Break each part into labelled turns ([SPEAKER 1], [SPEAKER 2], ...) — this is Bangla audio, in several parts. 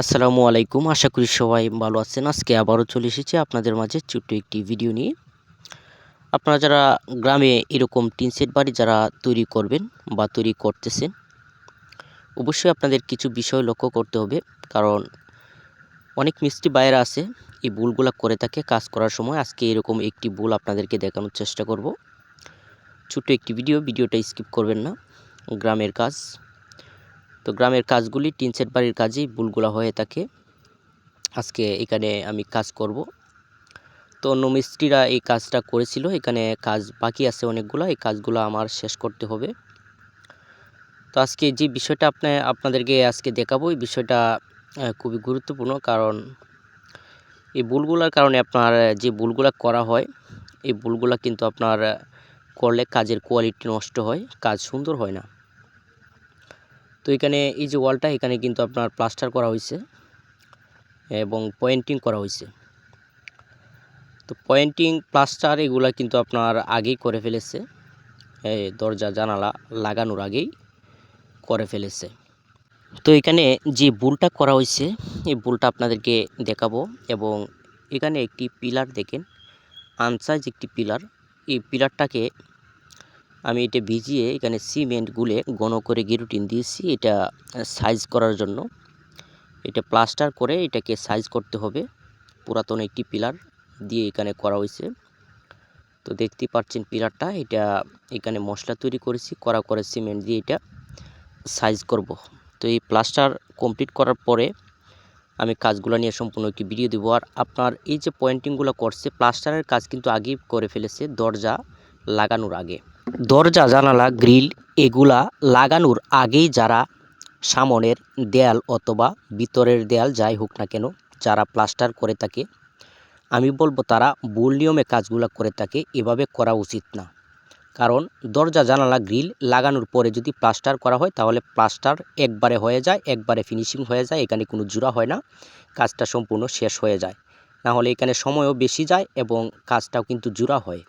[SPEAKER 1] আসসালামু আলাইকুম। আশা করি সবাই ভালো আছেন। আজকে আবারও চলে এসেছি আপনাদের মাঝে ছোট্ট একটি ভিডিও নিয়ে। আপনারা যারা গ্রামে এরকম টিন সেট বাড়ি যারা তৈরি করবেন বা তৈরি করতেছেন, অবশ্যই আপনাদের কিছু বিষয় লক্ষ্য করতে হবে। কারণ অনেক মিষ্টি বাইরে আছে, এই ভুলগুলো করে থাকে। কাজ করার সময় আজকে এরকম একটি ভুল আপনাদেরকে দেখানোর চেষ্টা করব। ছোট্ট একটি ভিডিও, ভিডিওটা স্কিপ করবেন না। গ্রামের কাজ তো গ্রামের কাজগুলি, টিন সেট বাড়ির কাজেই ভুলগুলো হয়ে থাকে। আজকে এখানে আমি কাজ করব। তো অন্য মিস্ত্রিরা এই কাজটা করেছিল, এখানে কাজ বাকি আছে অনেকগুলো, এই কাজগুলো আমার শেষ করতে হবে। তো আজকে যে বিষয়টা আপনি, আপনাদেরকে আজকে দেখাবো, এই বিষয়টা খুবই গুরুত্বপূর্ণ, কারণ এই ভুলগুলোর কারণে আপনার, যে ভুলগুলো করা হয়, এই ভুলগুলো কিন্তু আপনার করলে কাজের কোয়ালিটি নষ্ট হয়, কাজ সুন্দর হয় না। তো এখানে এই যে ওয়ালটা, এখানে কিন্তু আপনার প্লাস্টার করা হয়েছে এবং পয়েন্টিং করা হয়েছে। তো পয়েন্টিং প্লাস্টার এগুলা কিন্তু আপনার আগেই করে ফেলেছে। দরজা, জানালা লাগানোর আগেই করে ফেলেছে। তো এখানে যে বুলটা করা হয়েছে, এই বুলটা আপনাদেরকে দেখাবো এবং এখানে একটি পিলার দেখেন। আনসাইজ একটি পিলার। এই পিলারটাকে আমি এটা ভিজিয়ে এখানে সিমেন্ট গুলে ঘন করে গিরুটিন দিয়েছি। এটা সাইজ করার জন্য। এটা প্লাস্টার করে এটাকে সাইজ করতে হবে। পুরাতন একটি পিলার দিয়ে এখানে করা হয়েছে। তো দেখতে পাচ্ছেন পিলারটা এটা এখানে মশলা তৈরি করেছি। করা করে সিমেন্ট দিয়ে এটা সাইজ করব। তো এই প্লাস্টার কমপ্লিট করার পরে আমি কাজগুলো নিয়ে সম্পূর্ণ একটি ভিডিও দেবো। আর আপনার এই যে পয়েন্টিংগুলো করছে প্লাস্টারের কাজ কিন্তু আগেই করে ফেলেছে দরজা লাগানোর আগে। দরজা, জানালা, গ্রিল এগুলা লাগানোর আগেই যারা সামনের দেয়াল অথবা ভিতরের দেয়াল যাই হোক না কেন, যারা প্লাস্টার করে থাকে, আমি বলব তারা ভুল নিয়মে কাজগুলো করে থাকে, এভাবে করা উচিত না। কারণ দরজা, জানালা, গ্রিল লাগানোর পরে যদি প্লাস্টার করা হয়, তাহলে প্লাস্টার একবারে হয়ে যায়, একবারে ফিনিশিং হয়ে যায়, এখানে কোনো জোড়া হয় না, কাজটা সম্পূর্ণ শেষ হয়ে যায়। না হলে এখানে সময়ও বেশি যায় এবং কাজটাও কিন্তু জোড়া হয়।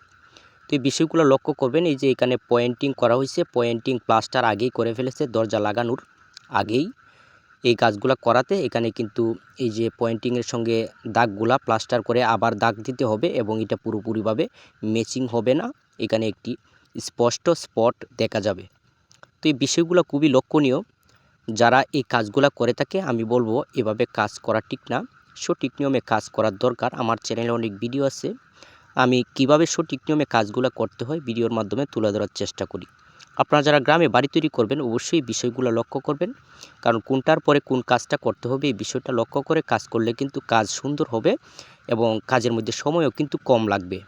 [SPEAKER 1] তো এই বিষয়গুলো লক্ষ্য করবেন, এই যে এখানে পয়েন্টিং করা হয়েছে পয়েন্টিং প্লাস্টার আগেই করে ফেলেছে দরজা লাগানোর আগেই। এই কাজগুলো করাতে এখানে কিন্তু এই যে পয়েন্টিংয়ের সঙ্গে দাগগুলা প্লাস্টার করে আবার দাগ দিতে হবে এবং এটা পুরোপুরিভাবে ম্যাচিং হবে না। এখানে একটি স্পষ্ট স্পট দেখা যাবে। তো এই বিষয়গুলো খুবই লক্ষণীয়। যারা এই কাজগুলো করে থাকে, আমি বলব এভাবে কাজ করা ঠিক না। সঠিক নিয়মে কাজ করার দরকার। আমার চ্যানেলে অনেক ভিডিও আছে। আমি কীভাবে সঠিক নিয়মে কাজগুলো করতে হয় ভিডিওর মাধ্যমে তুলে ধরার চেষ্টা করি। আপনারা যারা গ্রামে বাড়ি তৈরি করবেন, অবশ্যই বিষয়গুলো লক্ষ্য করবেন। কারণ কোনটার পরে কোন কাজটা করতে হবে, এই বিষয়টা লক্ষ্য করে কাজ করলে কিন্তু কাজ সুন্দর হবে এবং কাজের মধ্যে সময়ও কিন্তু কম লাগবে।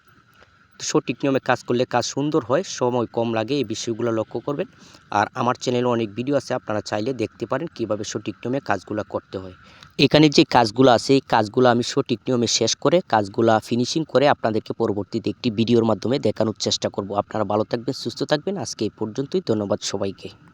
[SPEAKER 1] সঠিক নিয়মে কাজ করলে কাজ সুন্দর হয়, সময় কম লাগে, এই বিষয়গুলো লক্ষ্য করবেন। আর আমার চ্যানেলে অনেক ভিডিও আছে, আপনারা চাইলে দেখতে পারেন কীভাবে সঠিক নিয়মে কাজগুলো করতে হয়। এখানে যে কাজগুলো আছে, এই কাজগুলো আমি সঠিক নিয়মে শেষ করে, কাজগুলো ফিনিশিং করে আপনাদেরকে পরবর্তীতে একটি ভিডিওর মাধ্যমে দেখানোর চেষ্টা করব। আপনারা ভালো থাকবেন, সুস্থ থাকবেন। আজকে এই পর্যন্তই, ধন্যবাদ সবাইকে।